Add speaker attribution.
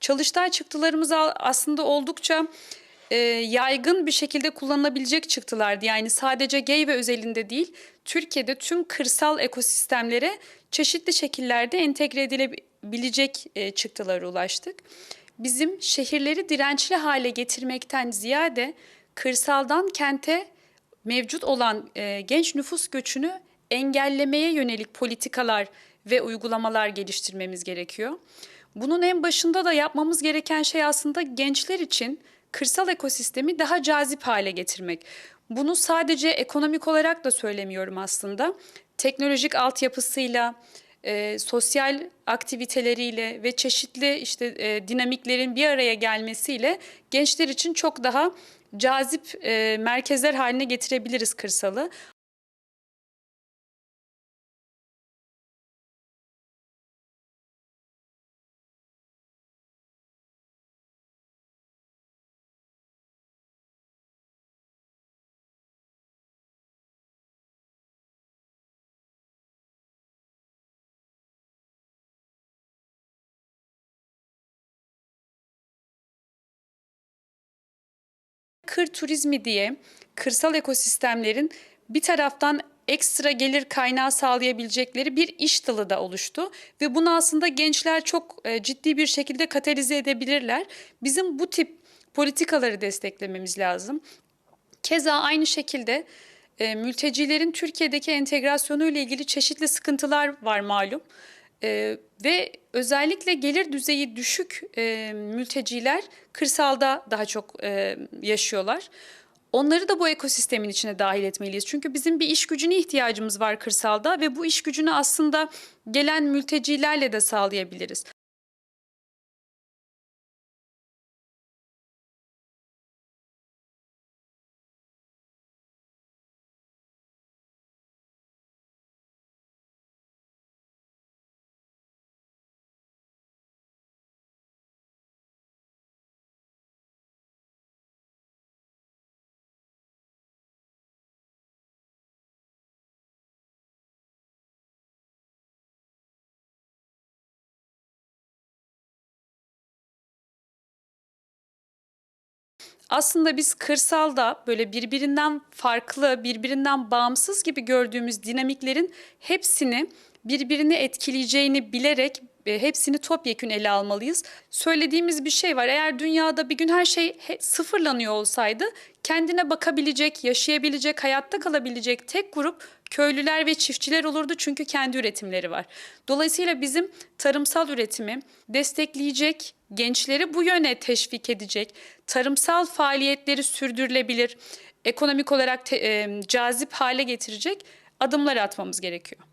Speaker 1: Çalıştay çıktılarımız aslında oldukça e, yaygın bir şekilde kullanılabilecek çıktılardı. Yani sadece gay ve özelinde değil, Türkiye'de tüm kırsal ekosistemlere çeşitli şekillerde entegre edilebilecek e, çıktılara ulaştık. Bizim şehirleri dirençli hale getirmekten ziyade kırsaldan kente mevcut olan e, genç nüfus göçünü engellemeye yönelik politikalar ve uygulamalar geliştirmemiz gerekiyor. Bunun en başında da yapmamız gereken şey aslında gençler için kırsal ekosistemi daha cazip hale getirmek. Bunu sadece ekonomik olarak da söylemiyorum aslında. Teknolojik altyapısıyla, e, sosyal aktiviteleriyle ve çeşitli işte e, dinamiklerin bir araya gelmesiyle gençler için çok daha cazip e, merkezler haline getirebiliriz kırsalı. Kır turizmi diye kırsal ekosistemlerin bir taraftan ekstra gelir kaynağı sağlayabilecekleri bir iş dalı da oluştu ve bunu aslında gençler çok e, ciddi bir şekilde katalize edebilirler. Bizim bu tip politikaları desteklememiz lazım. Keza aynı şekilde e, mültecilerin Türkiye'deki entegrasyonu ile ilgili çeşitli sıkıntılar var malum. E, ve özellikle gelir düzeyi düşük e, mülteciler kırsalda daha çok e, yaşıyorlar. Onları da bu ekosistemin içine dahil etmeliyiz. Çünkü bizim bir iş gücüne ihtiyacımız var kırsalda ve bu iş gücünü aslında gelen mültecilerle de sağlayabiliriz. Aslında biz kırsalda böyle birbirinden farklı, birbirinden bağımsız gibi gördüğümüz dinamiklerin hepsini birbirini etkileyeceğini bilerek e, hepsini topyekün ele almalıyız. Söylediğimiz bir şey var. Eğer dünyada bir gün her şey sıfırlanıyor olsaydı kendine bakabilecek, yaşayabilecek, hayatta kalabilecek tek grup köylüler ve çiftçiler olurdu çünkü kendi üretimleri var. Dolayısıyla bizim tarımsal üretimi destekleyecek, gençleri bu yöne teşvik edecek, tarımsal faaliyetleri sürdürülebilir, ekonomik olarak te- e, cazip hale getirecek adımlar atmamız gerekiyor.